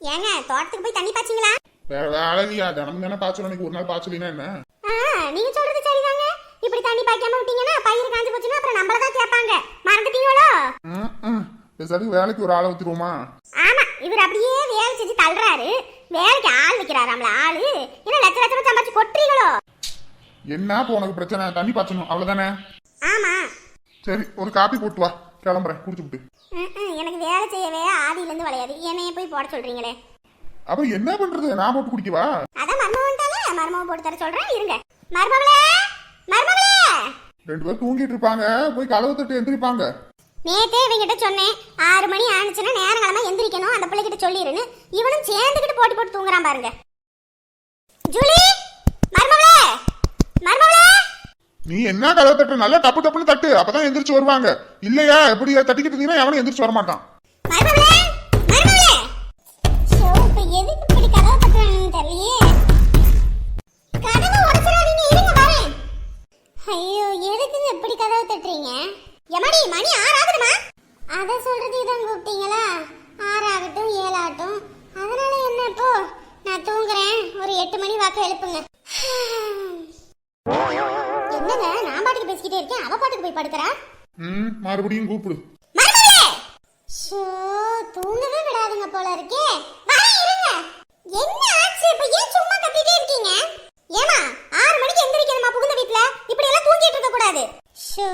ஏங்க தோட்டத்துக்கு போய் தண்ணி பாய்ச்சிங்களா? வேற வேலை இல்லையா தினமும் தானே பாய்ச்சல் அன்னைக்கு ஒரு நாள் பாய்ச்சலினா என்ன? நீங்க சொல்றது சரிதாங்க. இப்படி தண்ணி பாய்க்காம விட்டீங்கன்னா பயிர் காஞ்சு போச்சுன்னா அப்புறம் நம்மள தான் கேட்பாங்க. மறந்துட்டீங்களோ. பேசாட்டி வேலைக்கு ஒரு ஆளை வச்சிருவோமா ஆமா இவர் அப்படியே வேலை செஞ்சு தள்ளுறாரு. வேலைக்கு ஆள் வைக்கிறாராம்ல ஆளு. என்ன லட்ச லட்சமா சம்பாதிச்சு கொட்டுறீங்களோ? என்ன உனக்கு பிரச்சனை? தண்ணி பாய்ச்சணும் அவ்வளவுதானே? ஆமா. சரி ஒரு காப்பி போட்டு வா. கிளம்புறேன் குடிச்சுட்டு எனக்கு வேலை செய்யவே ஆதியில இருந்து வளையாது. என்னைய போய் போட சொல்றீங்களே. அப்ப என்ன பண்றது? நான் போட்டு குடிக்கவா அதான் மர்மவன்ட்டாலே மர்மவ போட்டு தர சொல்றேன் இருங்க. மர்மவளே மர்மவளே ரெண்டு பேரும் தூங்கிட்டு இருப்பாங்க. போய் கதவு தட்டு எந்திரிப்பாங்க. நேத்தே இவங்கிட்ட சொன்னேன் ஆறு மணி ஆனிச்சுன்னா நேரங்களமா எந்திரிக்கணும். அந்த பிள்ளைகிட்ட சொல்லிருன்னு. இவனும் சேர்ந்துக்கிட்டு போட்டி போட்டு தூங்குறான் பாருங்க. ஜூலி மர்மவளே மர்மவளே நீ என்ன கதவு தட்டு நல்லா டப்பு டப்புன்னு தட்டு. அப்பதான் எந்திரிச்சு வருவாங்க. இல்லையா? எப்படி தட்டிக்கிட்டு இருந்தீங்கன்னா எவனும் எந்திரிச்சு வரமாட்டான். ஐயோ எதுக்குங்க இப்படி கதவை தட்டுறீங்க? எமடி மணி ஆறாதுமா அத சொல்றது மறுபடியும் கூப்பிடு. ஷோ தூங்கவே விடாதுங்க போல இருக்கே. வரேன் இருங்க. என்ன ஆச்சு? இப்ப ஏன் சும்மா கத்திட்டே இருக்கீங்க? ஏமா ஆறு மணிக்கு எந்திரிக்கணுமா புகுந்த வீட்ல? இப்படி எல்லாம் தூங்கிட்டு இருக்க கூடாது. ஷோ.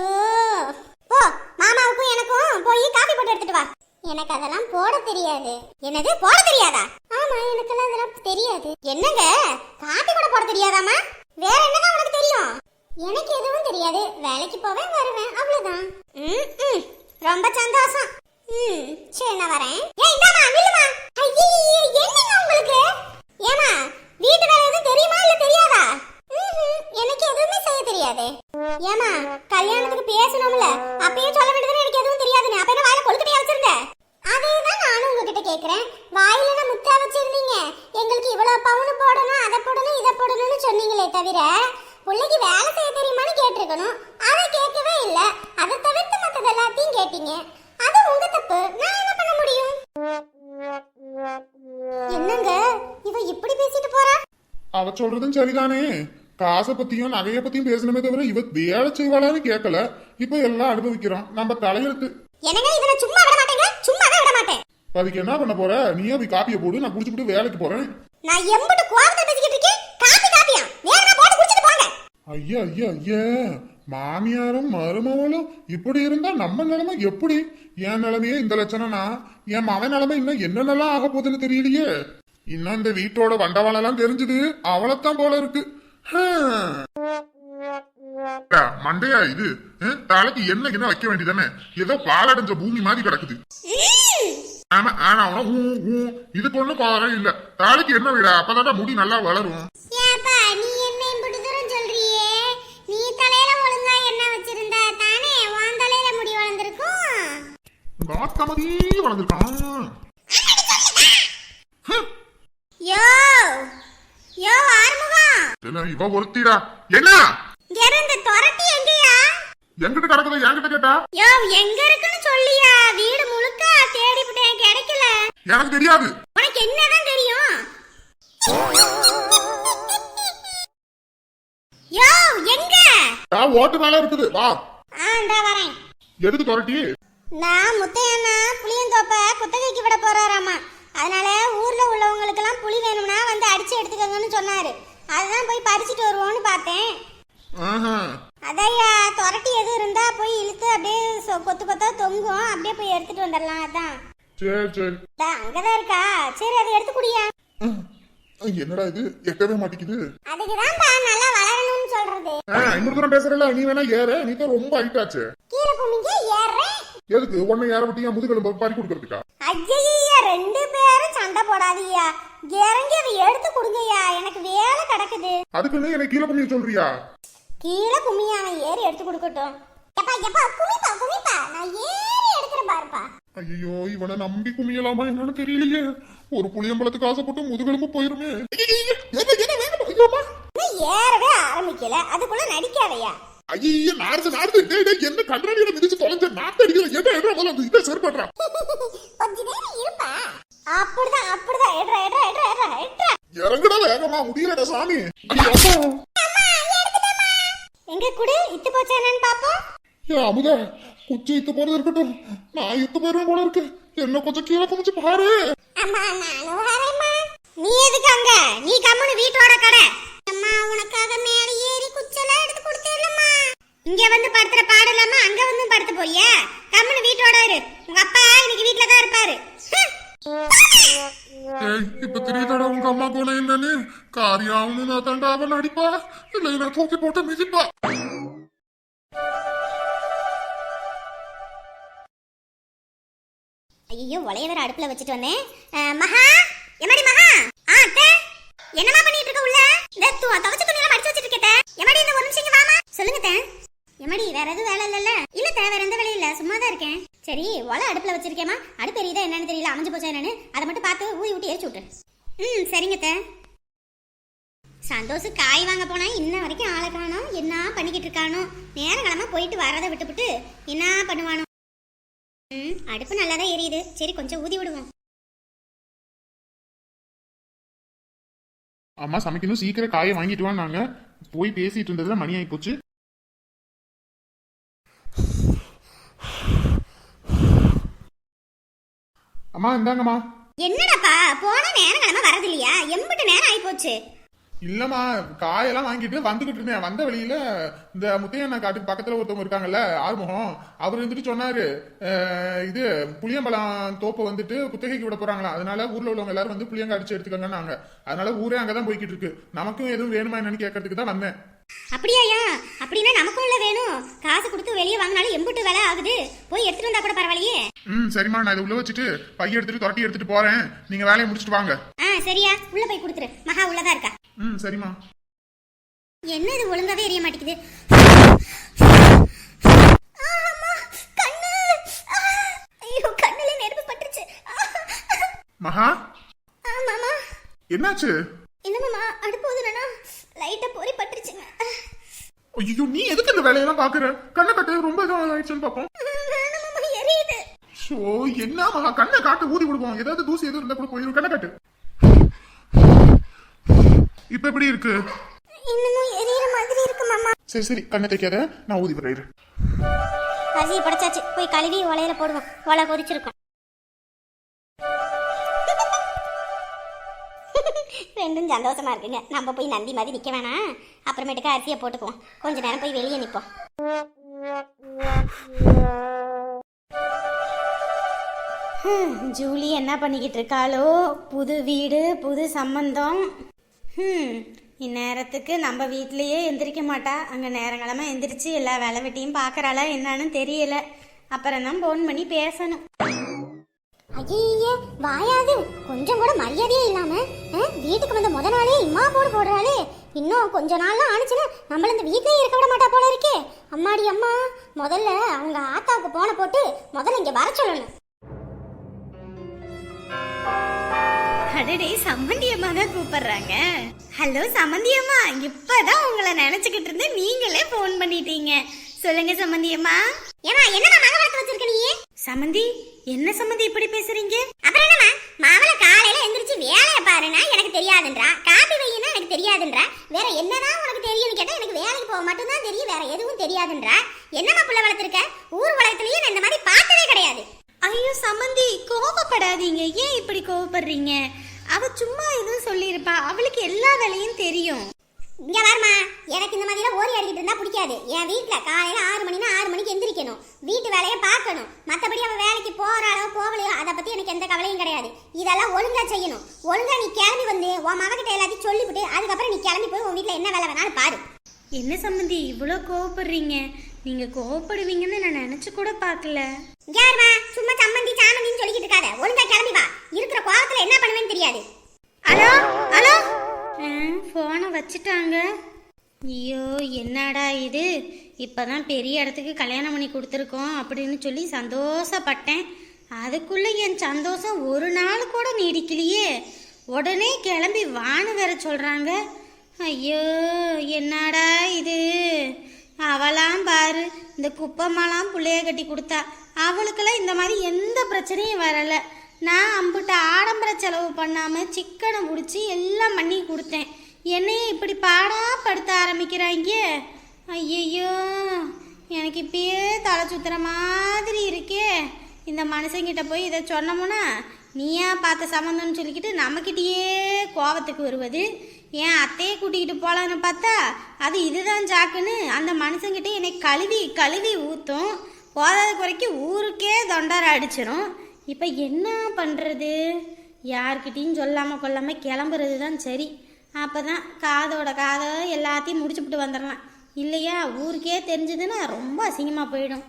போ மாமாவுக்கும் எனக்கும் போய் காபி போட்டு எடுத்துட்டு வா. எனக்கு அதெல்லாம் போட தெரியாது. என்னது போட தெரியாதா? ஆமா எனக்கெல்லாம் அதெல்லாம் தெரியாது. என்னங்க? காபி கூட போட தெரியாதாமா வேற என்னங்க உனக்கு தெரியும்? எனக்கு எதுவும் தெரியாது. வேலைக்கு போவேன் வருவேன். அவ்வளவுதான். ம். ரொம்ப சந்தோஷம். ம். சரி நான் வரேன். ஏய் இந்தாமா நில்லுமா ஐயே என்னங்க உங்களுக்கு? ஏமா வீட்டு வேலை எதுவும் தெரியுமா இல்ல தெரியாதா? எனக்கு எதுவுமே செய்ய தெரியாது. ஏமா கல்யாணத்துக்கு பேசணும்ல. அவ சொல்றதும் சரிதானே? காசை பத்தியும் நகைய பத்தியும் பேசணுமே தவிர இவ வேலை செய்வாளான்னு கேட்கல இப்ப எல்லாம் அனுபவிக்கிறோம். நம்ம தலையெழுத்து. அதுக்கு என்ன பண்ண போற? நீயே போய் காப்பியை போடு. நான் குடிச்சுட்டு வேலைக்கு போறேன். நான் எம்புட்டு கோவத்தை பேசிக்கிட்டு இருக்கேன். காப்பி காப்பியா? வேகமா போட்டு குடிச்சிட்டு போங்க. ஐயா ஐயா ஐயா. மாமியாரும் மருமகளும் இப்படி இருந்தா நம்ம நிலைமை எப்படி? என் நிலைமையே இந்த லட்சணம்னா என் மகன் நிலைமை இன்னும் என்னென்னலாம் ஆக போகுதுன்னு தெரியலையே. இன்னும் இந்த வீட்டோட வண்டவாளெல்லாம் தெரிஞ்சது. அவளைத்தான் போல இருக்கு. மண்டையா இது? தலைக்கு என்ன என்ன வைக்க வேண்டியதானே? ஏதோ பாலடைஞ்ச பூமி மாதிரி கிடக்குது. ஆமா ஆனா அவன ஊ ஊ. இதுக்கு ஒண்ணும் குறை இல்ல. தலைக்கு என்ன விட அப்பதான்டா முடி நல்லா வளரும். ஏப்பா நீ என்ன இப்படி தூரம் சொல்றியே நீ தலையில ஒழுங்கா என்ன வச்சிருந்தா தானே உன் தலையில முடி வளர்ந்துருக்கும் நாத்தமதி வளர்ந்துருக்கான் யோ யோ இவ ஒருத்திடா. என்ன? இங்க இருந்து துரட்டி எங்கயா? எங்கிட்ட கிடக்குது என்கிட்ட கேட்டா? யோ எங்க இருக்குன்னு சொல்லியா? வீடு முழுக்க தேடிவிட்டேன் கிடைக்கல. எனக்கு தெரியாது. உனக்கு என்னதான் தெரியும்? யோ எங்க? ஓட்டு மேல இருக்குது. வா. ஆ இந்தா வரேன். எதுக்கு துரட்டி? நான் முத்தையண்ணா புளியந்தோப்ப குத்தகைக்கு விட போறாராமா. அதனால ஊர்ல உள்ளவங்களுக்கெல்லாம் புளி வேணும்னா வந்து அடிச்சு எடுத்துக்கங்கன்னு சொன்னாரு. அதுதான் போய் பறிச்சுட்டு வருவோம்னு பார்த்தேன். ஆஹா. அதையா துரட்டி எதுவும் இருந்தா போய் இழுத்து அப்படியே கொத்து கொத்தா தொங்கும். அப்படியே போய் எடுத்துட்டு வந்துடலாம் அதான். சரி சரி. அங்கதான் இருக்கா? சரி அதை எடுத்து குடியா. என்னடா இது? எட்டவே மாட்டேங்குது. அதுக்குதான்ப்பா நல்லா வளரணும்னு சொல்றது. இன்னொரு தூரம் பேசுறல நீ வேணா ஏற. நீ தான் ரொம்ப ஹைட்டாச்சு கீழே குமிங்க ஏறேன் எதுக்கு? உன்னை ஏற விட்டு என் முதுகெலும்பு பறி கொடுக்கறதுக்கா? ஐயா ரெண்டு பேரும் சண்டை போடாதீயா இறங்கி அதை எடுத்து கொடுங்கய்யா. எனக்கு வேலை கிடக்குது. அதுக்குன்னு என்னை கீழே பண்ணி சொல்றியா? கீழே குமியா அவன் ஏறி எடுத்து கொடுக்கட்டும். எப்பா எப்பா குமிப்பா குமிப்பா. நான் ஏறி எடுக்கிறேன் பாருப்பா. ஐயோ இவனை நம்பி குமியலாமா என்னன்னு தெரியலையே. ஒரு புளியம்பழத்துக்கு ஆசைப்பட்டு முதுகெலும்பு போயிருமே. ஏறவே ஆரம்பிக்கல. அதுக்குள்ள நடிக்காதயா ஐயையே, நாறுது, நாறுது. டேய், டேய், என்ன கண்ணாடியில மிதிச்சு தொலைஞ்ச நாத்து அடிக்கல. என்ன, என்ன, முதல்ல அந்த இதை சரி பண்றான். கொஞ்ச நேரம் இருப்பா. அப்படிதான் அப்படிதான். இறங்குடா வேகமா முடியலடா சாமி. ஐயோ. எங்க குடு இத்து போச்சா என்னன்னு பாப்போம். ஏ அமுத குச்சி இத்து போறது இருக்கட்டும். நான் இத்து போயிருவேன் போல இருக்கு. என்ன கொஞ்சம் கீழே குமிச்சு பாரு. அம்மா நானும் வரேம்மா. நீ எதுக்கு அங்க? நீ கம்முனு வீட்டோட கடை. அம்மா உனக்காக மேல ஏறி குச்செல்லாம் எடுத்து கொடுத்தேலம்மா இங்க வந்து படுத்துற பாடு இல்லாம அங்க வந்து படுத்து போய்யா கம்முனு வீட்டோட இரு. உங்க அப்பா இன்னைக்கு வீட்ல தான் இருப்பாரு. ஏய் இப்ப தெரியுதாடா உங்க அம்மா குணம் என்னன்னு? காரியாவும் நான் தாண்டா அவன் அடிப்பா. இல்ல நான் தூக்கி போட்டு மிதிப்பா. ஐயோ ஒலைய வேற அடுப்புல வச்சுட்டு வந்தேன். மகா? எமடி மகா? ஆ அத்தை. என்னமா பண்ணிட்டு இருக்க உள்ள? இந்த துவச்ச துணி எல்லாம் மடிச்சு வச்சிட்டு இருக்கே எமடி இந்த ஒரு நிமிஷம் வாமா சொல்லுங்க எமடி வேற எதுவும் வேலை இல்லல்ல? இல்ல தேவை வேற எந்த வேலையும் இல்ல. சும்மா தான் இருக்கேன். சரி ஒலை அடுப்புல வச்சிருக்கேமா அடுப்பு எரியுதா என்னன்னு தெரியல. அமைஞ்சு போச்சா என்னன்னு? அதை மட்டும் பார்த்து ஊதி விட்டு எரிச்சு விட்டு ம் சரிங்க தே சந்தோஷ் காய் வாங்க போனா இன்ன வரைக்கும் ஆளை காணும். என்ன பண்ணிக்கிட்டு இருக்கானோ? நேரங்களமா போயிட்டு வரதை விட்டுவிட்டு என்ன பண்ணுவானோ? ம் அடுப்பு நல்லா தான் எரியுது. சரி கொஞ்சம் ஊதி விடுவோம். அம்மா சமைக்கணும். சீக்கிரம் காயை வாங்கிட்டு வாங்க போய் பேசிட்டு இருந்ததுல மணி ஆகி போச்சு அம்மா இந்தாங்கம்மா. என்னடாப்பா போன நேரம் கிழமை வரது இல்லையா எம்பிட்டு நேரம் ஆயி போச்சு இல்லம்மா காயெல்லாம் வாங்கிட்டு வந்துகிட்டு இருந்தேன். வந்த வழியில இந்த முத்தையண்ணா காட்டுக்கு பக்கத்துல ஒருத்தவங்க இருக்காங்கல்ல ஆறுமுகம் அவர் இருந்துட்டு சொன்னாரு இது புளியம்பழம் தோப்பு வந்துட்டு குத்தகைக்கு விட போறாங்களா? அதனால ஊர்ல உள்ளவங்க எல்லாரும் வந்து புளியங்க அடிச்சு எடுத்துக்கங்கன்னாங்க அதனால ஊரே அங்கதான் போய்கிட்டு இருக்கு. நமக்கும் எதுவும் வேணுமா என்னன்னு கேட்கறதுக்கு தான் வந்தேன். அப்படியாயா அப்படின்னா நமக்கும் இல்ல வேணும். காசு கொடுத்து வெளியே வாங்கினாலும் எம்பிட்டு விலை ஆகுது. போய் எடுத்துட்டு வந்தா கூட பரவாயில்லையே. ம் சரிம்மா நான் இதை உள்ள வச்சுட்டு பைய எடுத்துட்டு தொரட்டி எடுத்துட்டு போறேன். நீங்க வேலையை முடிச்சிட்டு வாங்க. ஆ சரியா. உள்ள போய் கொடுத்துரு. மகா உள்ளதா இருக்கா? ம் சரிம்மா. என்ன இது ஒழுங்காவே எரிய மாட்டேங்குது? மகா? ஆமாமா என்னாச்சு? இல்லமாமா அடுப்பு ஊதுனா லைட்டா பொறி பட்டுருச்சுங்க. ஐயோ நீ எதுக்கு இந்த வேலையெல்லாம் பாக்குற? கண்ணை கட்டு ரொம்ப இதாக ஆயிடுச்சுன்னு பாப்போம் ஷோ என்ன மகா? கண்ணை காட்டு ஊதி விடுவோம். ஏதாவது தூசி எதுவும் இருந்தா கூட போயிடும் கண்ணை காட்டு. இப்ப எப்படி இருக்கு? இன்னமும் எரியுற மாதிரி இருக்கு மாமா. சரி சரி கண்ணை தைக்காத நான் ஊதி விடுறேன் இரு. அரிசியை படைச்சாச்சு. போய் கழுவி உலையில போடுவோம். உலை கொதிச்சிருக்கும் ரெண்டும் சந்தோஷமா இருக்குங்க. நம்ம போய் நந்தி மாதிரி நிக்க வேணாம். அப்புறமேட்டுக்கு அரிசியை போட்டுக்குவோம். கொஞ்ச நேரம் போய் வெளியே நிப்போம். ஹம், ஜூலி என்ன பண்ணிக்கிட்டு இருக்காளோ? புது வீடு புது சம்பந்தம். ஹம், இந்நேரத்துக்கு நம்ம வீட்லயே எந்திரிக்க மாட்டா. அங்கே நேரங்களமா எந்திரிச்சு எல்லா வேலை வெட்டியும் பார்க்கறாளா என்னன்னு தெரியல. அப்புறம் தான் ஃபோன் பண்ணி பேசணும். ஐயே வாயாது. கொஞ்சம் கூட மரியாதையே இல்லாம வீட்டுக்கு வந்த முத நாளே இம்மா போடு போடுறாளே. இன்னும் கொஞ்ச நாள்லாம் ஆனிச்சுன்னா நம்மள இந்த வீட்லயே இருக்க விட மாட்டா போல இருக்கே. அம்மாடி அம்மா முதல்ல அவங்க ஆத்தாவுக்கு போன போட்டு முதல்ல இங்க வர சொல்லணும். அடடே சம்மந்தியம்மா தான் கூப்பிடுறாங்க. ஹலோ சம்மந்தியம்மா இப்பதான் உங்களை நினைச்சுக்கிட்டு இருந்தேன் நீங்களே ஃபோன் பண்ணிட்டீங்க. சொல்லுங்க சம்மந்தியம்மா ஏமா என்னமா மக வளர்த்து வச்சிருக்க நீ? சம்மந்தி என்ன சம்மந்தி இப்படி பேசுறீங்க? அப்புறம் என்னமா மாவள காலையில எந்திரிச்சு வேலைய பாருனா எனக்கு தெரியாதுன்றா. காப்பி வையினா எனக்கு தெரியாதுன்றா. வேற என்னதான் உனக்கு தெரியும்னு கேட்டா எனக்கு வேலைக்கு போக மட்டும்தான் தெரியும் வேற எதுவும் தெரியாதுன்றா. என்னமா புள்ள வளர்த்திருக்க? ஊர் நான் இந்த மாதிரி பார்த்ததே கிடையாது. ஐயோ சம்மந்தி கோவப்படாதீங்க. ஏன் இப்படி கோவப்படுறீங்க? அவ சும்மா எதுவும் சொல்லியிருப்பா. அவளுக்கு எல்லா வேலையும் தெரியும். இங்க வரமா எனக்கு இந்த மாதிரிலாம் ஓரி அடிக்கிட்டு இருந்தா பிடிக்காது. என் வீட்ல காலையில ஆறு மணினா ஆறு மணிக்கு எந்திரிக்கணும். வீட்டு வேலையை பார்க்கணும். மத்தபடி அவ வேலைக்கு போறாளோ போகலையோ அதை பத்தி எனக்கு எந்த கவலையும் கிடையாது. இதெல்லாம் ஒழுங்கா செய்யணும். ஒழுங்கா நீ கிளம்பி வந்து உன் மகக்கிட்ட எல்லாத்தையும் சொல்லிவிட்டு அதுக்கப்புறம் நீ கிளம்பி போய் உன் வீட்ல என்ன வேலை வேணாலும் பாரு. என்ன சம்மந்தி இவ்வளோ கோவப்படுறீங்க? நீங்க கோவப்படுவீங்கன்னு நான் நினைச்சு கூட பார்க்கல. யாருமா சும்மா சம்மந்தி சாமந்தின்னு சொல்லிக்கிட்டு இருக்காத. ஒழுங்கா கிளம்பி வா. இருக்கிற கோவத்துல என்ன பண்ணுவேன்னு தெரியாது. வச்சுட்டாங்க ஐயோ என்னடா இது? இப்பதான் பெரிய இடத்துக்கு கல்யாணம் பண்ணி கொடுத்துருக்கோம் அப்படின்னு சொல்லி சந்தோஷப்பட்டேன். அதுக்குள்ளே என் சந்தோஷம் ஒரு நாள் கூட நீடிக்கலையே. உடனே கிளம்பி வான்னு வேற சொல்கிறாங்க ஐயோ என்னடா இது? அவளாம் பாரு இந்த குப்பம்மாலாம் புள்ளைய கட்டி கொடுத்தா. அவளுக்கெல்லாம் இந்த மாதிரி எந்த பிரச்சனையும் வரலை. நான் அம்பிட்ட ஆடம்பர செலவு பண்ணாமல் சிக்கனை பிடிச்சி எல்லாம் பண்ணி கொடுத்தேன். என்னையே இப்படி பாடாப்படுத்த ஆரம்பிக்கிறாங்க ஐயையோ எனக்கு இப்பயே தலை சுத்துற மாதிரி இருக்கே. இந்த மனுஷங்கிட்ட போய் இதை சொன்னோம்னா நீயா பார்த்த சம்மந்தம்னு சொல்லிக்கிட்டு நம்மக்கிட்டேயே கோவத்துக்கு வருவது? என் அத்தையை கூட்டிக்கிட்டு போகலான்னு பார்த்தா அது இதுதான் ஜாக்குன்னு அந்த மனுஷங்கிட்ட என்னை கழுவி கழுவி ஊற்றும் போதாத குறைக்கு ஊருக்கே தொண்டார அடிச்சிடும் இப்போ என்ன பண்ணுறது யார்கிட்டயும் சொல்லாமல் கொள்ளாமல் கிளம்புறது தான் சரி. அப்போ தான் காதோட காதை எல்லாத்தையும் முடிச்சுப்புட்டு வந்துடலாம். இல்லையா? ஊருக்கே தெரிஞ்சதுன்னா ரொம்ப அசிங்கமாக போயிடும்.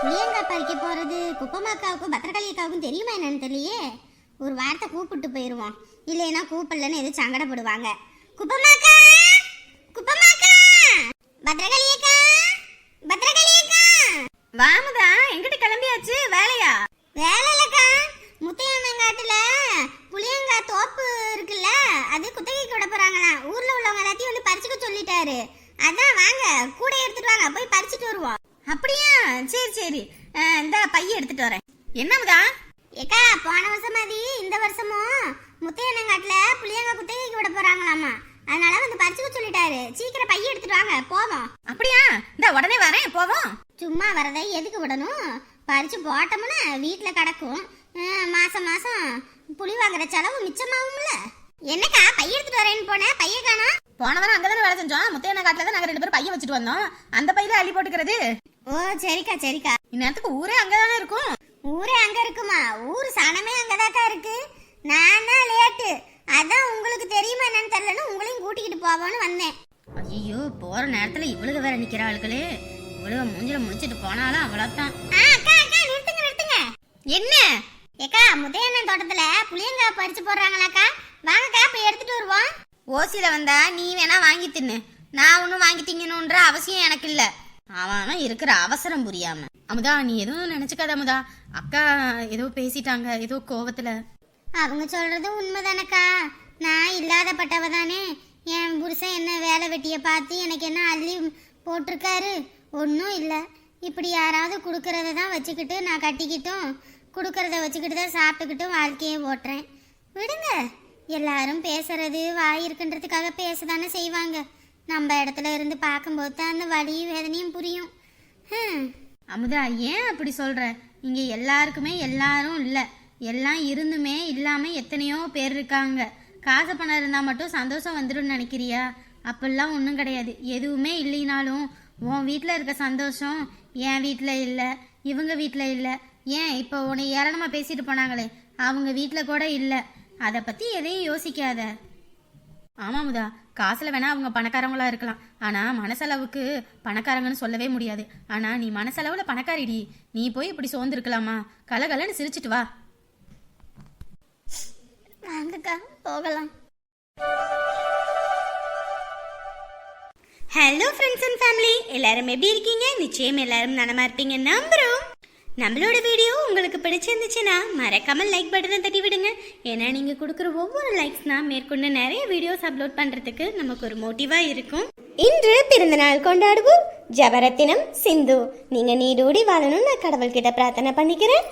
புளியங்காய் பறிக்க போறது? குப்பமாக்காவுக்கும் பத்திரகாளி அக்காவுக்கும் தெரியுமா என்னன்னு தெரியலையே? ஒரு வார்த்தை கூப்பிட்டு போயிருவோம். இல்லைன்னா கூப்பிடலன்னு எதுவும் சங்கடப்படுவாங்க. குப்பமாக்கா! குப்பமாக்கா! பத்திரகாளி அக்கா பத்திரகாளி அக்கா வாமுதா எங்கிட்ட கிளம்பியாச்சு? வேலையா? வேலை இல்லக்கா. முத்தையம்மங்காட்டுல புளியங்காய் தோப்பு இருக்குல்ல அது குத்தகைக்கு விட போறாங்களாம். ஊர்ல உள்ளவங்க எல்லாத்தையும் வந்து பறிச்சுக்க சொல்லிட்டாரு. அதான் வாங்க கூட எடுத்துட்டு வாங்க போய் பறிச்சுட்டு வருவோம். அப்படியா? சரி சரி. இந்த பைய எடுத்துட்டு வரேன். என்னமுதா ஏக்கா போன வருஷம் மாதிரி இந்த வருஷமும் முத்தையண்ணங்காட்டுல புளியங்காய் குத்தகைக்கு விட போறாங்களாமா. அதனால வந்து பறிச்சுக்க சொல்லிட்டாரு. சீக்கிரம் பைய எடுத்துட்டு வாங்க போவோம். அப்படியா? இந்த உடனே வரேன் போவோம். சும்மா வரதை எதுக்கு விடணும்? பறிச்சு போட்டோம்னா வீட்டுல கிடக்கும். மாசம் மாசம். புளி வாங்குற செலவு மிச்சமாகும்ல. என்னக்கா பைய எடுத்துட்டு வரேன்னு போன? பைய காணோம் போன வாரம் அங்கதானே வேலை செஞ்சோம். முத்தையண்ணா காட்டில தான் நாங்க ரெண்டு பேரும் பையன் வச்சுட்டு வந்தோம். அந்த பையில அள்ளி போட்டுக்கிறது. ஓ சரிக்கா சரிக்கா. இந்நேரத்துக்கு ஊரே அங்கதானே இருக்கும். ஊரே அங்க இருக்குமா? ஊர் சனமே அங்கதாக்கா இருக்கு. நான் தான் லேட்டு. அதான் உங்களுக்கு தெரியுமா என்னன்னு தெரியலன்னு உங்களையும் கூட்டிக்கிட்டு போவோன்னு வந்தேன். ஐயோ போற நேரத்துல இவளுக வேற நிக்கிறாளுகளே இவளுக மூஞ்சில முடிச்சிட்டு போனாலும் அவ்வளவுதான். என்ன? ஏக்கா முத்தையண்ணன் தோட்டத்துல புளியங்காய் பறிச்சு போடுறாங்களாக்கா. வாங்கக்கா போய் எடுத்துட்டு வருவோம். ஓசில வந்தா நீ வேணா வாங்கி தின்னு. நான் ஒன்றும் வாங்கி திங்கணுன்ற அவசியம் எனக்கு இல்ல. அவன் இருக்கிற அவசரம் புரியாம. அமுதா நீ எதுவும் நினைச்சுக்காத அமுதா. அக்கா ஏதோ பேசிட்டாங்க ஏதோ கோவத்துல. அவங்க சொல்றது உண்மைதானக்கா. நான் இல்லாதப்பட்டவ தானே. என் புருஷன் என்ன வேலை வெட்டியை பார்த்து எனக்கு என்ன அள்ளி போட்டிருக்காரு? ஒன்றும் இல்லை. இப்படி யாராவது கொடுக்கறத தான் வச்சுக்கிட்டு நான் கட்டிக்கிட்டும். கொடுக்கறத வச்சுக்கிட்டு தான் சாப்பிட்டுக்கிட்டும் வாழ்க்கையை ஓட்டுறேன். விடுங்க. எல்லாரும் பேசுறது வாய் இருக்குன்றதுக்காக பேச தானே செய்வாங்க. நம்ம இடத்துல இருந்து பார்க்கும்போது தான் அந்த வலியும் வேதனையும் புரியும். அமுதா ஏன் அப்படி சொல்ற? இங்க எல்லாருக்குமே எல்லாரும் இல்ல. எல்லாம் இருந்துமே இல்லாம எத்தனையோ பேர் இருக்காங்க. காசு பணம் இருந்தா மட்டும் சந்தோஷம் வந்துடும் நினைக்கிறியா? அப்படிலாம் ஒன்றும் கிடையாது. எதுவுமே இல்லைனாலும் உன் வீட்டில் இருக்க சந்தோஷம் என் வீட்டில் இல்லை இவங்க வீட்டில் இல்லை ஏன் இப்போ உன்னை ஏளனமாக பேசிட்டு போனாங்களே? அவங்க வீட்டில் கூட இல்லை. அதை பற்றி எதையும் யோசிக்காத. ஆமாமுதா காசுல வேணா அவங்க பணக்காரங்களா இருக்கலாம். ஆனா மனசளவுக்கு பணக்காரங்கன்னு சொல்லவே முடியாது. ஆனா நீ மனசளவுல பணக்காரிடி. நீ போய் இப்படி சோர்ந்துருக்கலாமா? கலகலன்னு சிரிச்சிட்டு வா. வாங்கக்கா போகலாம். ஹலோ ஃப்ரெண்ட்ஸ் அண்ட் ஃபேமிலி எல்லாரும் எப்படி இருக்கீங்க? நிச்சயம் எல்லாரும் நலமா இருப்பீங்க நம்புறோம். நம்மளோட வீடியோ உங்களுக்கு பிடிச்சிருந்துச்சுன்னா மறக்காம லைக் பட்டனை தட்டி விடுங்க. ஏன்னா நீங்க கொடுக்குற ஒவ்வொரு லைக்ஸ்னால் மேற்கொண்டு நிறைய வீடியோஸ் அப்லோட் பண்றதுக்கு நமக்கு ஒரு மோட்டிவா இருக்கும். இன்று பிறந்தநாள் கொண்டாடுவோம். ஜபரத்தினம் சிந்து நீங்க நீடோடி வாழணும் நான் கடவுள்கிட்ட பிரார்த்தனை பண்ணிக்கிறேன்.